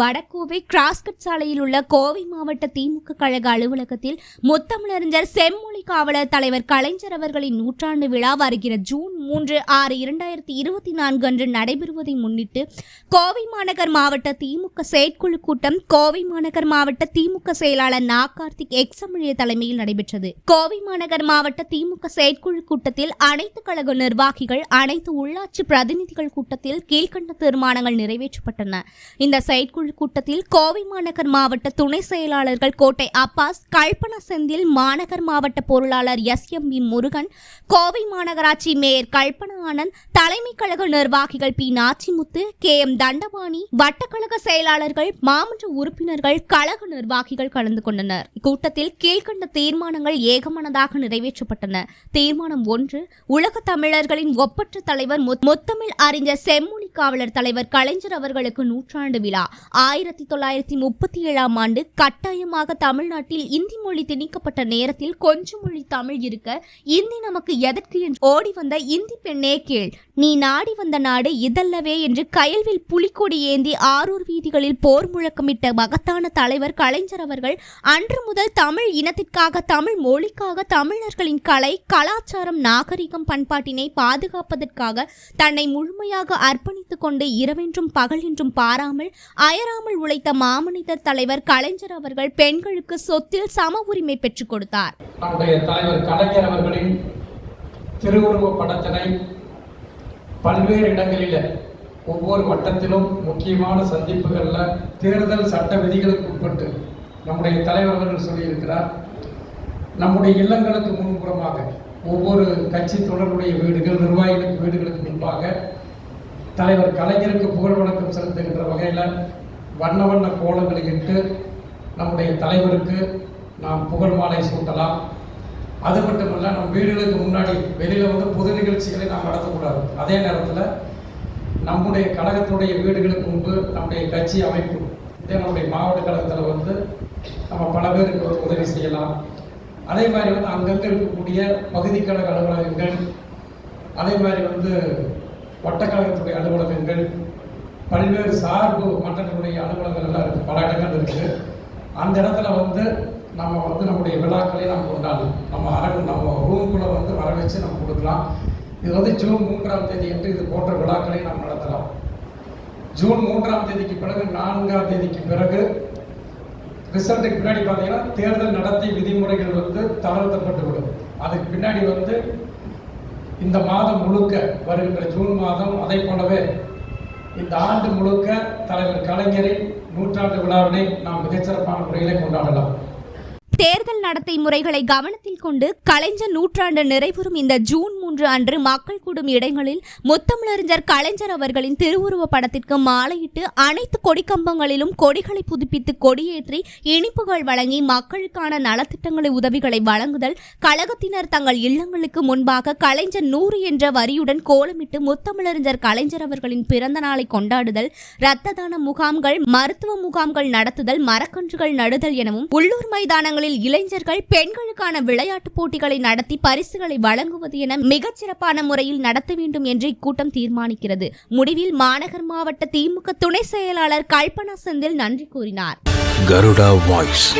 Vadakovai cross cut சாலையில் உள்ள கோவை மாவட்ட திமுக கழக அலுவலகத்தில் முத்தமிழறிஞர் செம்மொழி காவலர் தலைவர் கலைஞர் அவர்களின் நூற்றாண்டு விழா வருகிற ஜூன் மூன்று ஆறு இரண்டாயிரத்தி இருபத்தி நான்கு அன்று நடைபெறுவதை முன்னிட்டு கோவை மாநகர் மாவட்ட திமுக செயற்குழு கூட்டம் கோவை மாநகர் மாவட்ட திமுக செயலாளர் நா கார்த்திக் எக்ஸமிழிய தலைமையில் நடைபெற்றது. கோவை மாநகர் மாவட்ட திமுக செயற்குழு கூட்டத்தில் அனைத்து கழக நிர்வாகிகள் அனைத்து உள்ளாட்சி பிரதிநிதிகள் கூட்டத்தில் கீழ்கண்ட தீர்மானங்கள் நிறைவேற்றப்பட்டன. இந்த செயற்குழு கூட்டத்தில் கோவை மாநகர் மாவட்ட துணை செயலாளர்கள் கோட்டை அப்பாஸ் கல்பனா செந்தில் மாநகர் மாவட்ட பொருளாளர் S M P Murugan Kovai மாநகராட்சி மேயர் கல்பனா ஆனந்த் தலைமை கழக நிர்வாகிகள் P Nachimuthu K M Dhandapani வட்டக்கழக செயலாளர்கள் மாமன்ற உறுப்பினர்கள் கழக நிர்வாகிகள் கலந்து கொண்டனர். இக்கூட்டத்தில் கீழ்கண்ட தீர்மானங்கள் ஏகமனதாக நிறைவேற்றப்பட்டன. தீர்மானம் ஒன்று உலக தமிழர்களின் ஒப்பற்ற தலைவர் முத்தமிழ் அறிஞர் செம்மொழி காவலர் தலைவர் கலைஞர் அவர்களுக்கு நூற்றாண்டு விழா. ஆயிரத்தி தொள்ளாயிரத்தி முப்பத்தி ஏழாம் ஆண்டு கட்டாயமாக தமிழ்நாட்டில் இந்தி மொழி திணிக்கப்பட்ட நேரத்தில் கொஞ்சம் மொழி தமிழ் இருக்க இந்தி நமக்கு எதற்கு என்று ஓடி வந்த இந்தி பெண்ணே கேள். நீ நாடி வந்த நாடு இதல்லவே என்று கயல்வில் புலிக்கொடி ஏந்தி ஆரூர் வீதிகளில் போர் முழக்கமிட்ட மகத்தான தலைவர் கலைஞர் அவர்கள் அன்று முதல் தமிழ் இனத்திற்காக தமிழ் மொழிக்காக தமிழர்களின் கலை கலாச்சாரம் நாகரிகம் பண்பாட்டினை பாதுகாப்பதற்காக தன்னை முழுமையாக அர்ப்பணித்துக் கொண்டு இரவென்றும் பகல் என்றும் பாராமல் அயராமல் உழைத்த மாமனிதர் தலைவர் கலைஞர் அவர்கள் பெண்களுக்கு சொத்தில் சம உரிமை பெற்றுக் கொடுத்தார். நம்முடைய தலைவர் கலைஞர் அவர்களின் திருவுருவ படத்தினை பல்வேறு இடங்களில் ஒவ்வொரு வட்டத்திலும் முக்கியமான சந்திப்புகளில் தேர்தல் சட்ட விதிகளுக்கு உட்பட்டு நம்முடைய தலைவர் அவர்கள் சொல்லியிருக்கிறார். நம்முடைய இல்லங்களுக்கு முன்புறமாக ஒவ்வொரு கட்சி தொடர்புடைய வீடுகள் நிர்வாகிகளுக்கு வீடுகளுக்கு முன்பாக தலைவர் கலைஞருக்கு புகழ் வணக்கம் செலுத்துகின்ற வகையில் வண்ண வண்ண கோலங்களை இட்டு நம்முடைய தலைவருக்கு நாம் புகழ் மாலை சூட்டலாம். அது மட்டுமல்ல நம்ம வீடுகளுக்கு முன்னாடி வெளியில் வந்து பொது நிகழ்ச்சிகளை நாம் நடத்தக்கூடாது. அதே நேரத்தில் நம்முடைய கழகத்தினுடைய வீடுகளுக்கு முன்பு நம்முடைய கட்சி அமைப்பு இதே நம்முடைய மாவட்ட கழகத்தில் வந்து நம்ம பல பேருக்கு உதவி செய்யலாம். அதே மாதிரி வந்து அங்கங்கே இருக்கக்கூடிய பகுதி கழக அலுவலகங்கள் அதே மாதிரி வந்து வட்டக்கழகத்துடைய அலுவலகங்கள் பல்வேறு சார்பு மன்றங்களுடைய அலுவலகங்கள் எல்லாம் இருக்குது பல இடங்கள் இருக்குது அந்த இடத்துல வந்து நம்ம வந்து நம்முடைய விழாக்களை நம்ம கொண்டாடலாம். நம்ம அரங்கு நம்ம ரூமுக்குள்ளே வந்து வர வச்சு நம்ம கொடுக்கலாம். இது வந்து ஜூன் மூன்றாம் தேதி என்று இது போன்ற விழாக்களை நாம் நடத்தலாம். ஜூன் மூன்றாம் தேதிக்கு பிறகு நான்காம் தேதிக்கு பிறகு ரிசல்ட்டுக்கு பின்னாடி பார்த்தீங்கன்னா தேர்தல் நடத்தை விதிமுறைகள் வந்து தளர்த்தப்பட்டு விடும். அதுக்கு பின்னாடி வந்து இந்த மாதம் முழுக்க வருகின்ற ஜூன் மாதம் அதை போலவே இந்த ஆண்டு முழுக்க தலைவர் கலைஞரின் நூற்றாண்டு விழாவினை நாம் மிகச்சிறப்பான முறையிலே கொண்டாடலாம். தேர்தல் நடத்தை முறைகளை கவனத்தில் கொண்டு கலைஞர் நூற்றாண்டு நிறைவுறும் இந்த ஜூன் மூன்று அன்று மக்கள் கூடும் இடங்களில் முத்தமிழறிஞர் கலைஞர் அவர்களின் திருவுருவ படத்திற்கு மாலையிட்டு அனைத்து கொடிக்கம்பங்களிலும் கொடிகளை புதுப்பித்து கொடியேற்றி இனிப்புகள் வழங்கி மக்களுக்கான நலத்திட்டங்களை உதவிகளை வழங்குதல் கழகத்தினர் தங்கள் இல்லங்களுக்கு முன்பாக கலைஞர் நூறு என்ற வரியுடன் கோலமிட்டு முத்தமிழறிஞர் கலைஞர் அவர்களின் பிறந்த நாளை கொண்டாடுதல் இரத்த தான முகாம்கள் மருத்துவ முகாம்கள் நடத்துதல் மரக்கன்றுகள் நடுதல் எனவும் உள்ளூர் மைதானங்களில் இளைஞர்கள் பெண்களுக்கான விளையாட்டுப் போட்டிகளை நடத்தி பரிசுகளை வழங்குவது என மிகச் சிறப்பான முறையில் நடத்த வேண்டும் என்று இக்கூட்டம் தீர்மானிக்கிறது. முடிவில் மாநகர் மாவட்ட திமுக துணை செயலாளர் கல்பனா செந்தில் நன்றி கூறினார். கருடா வாய்ஸ்.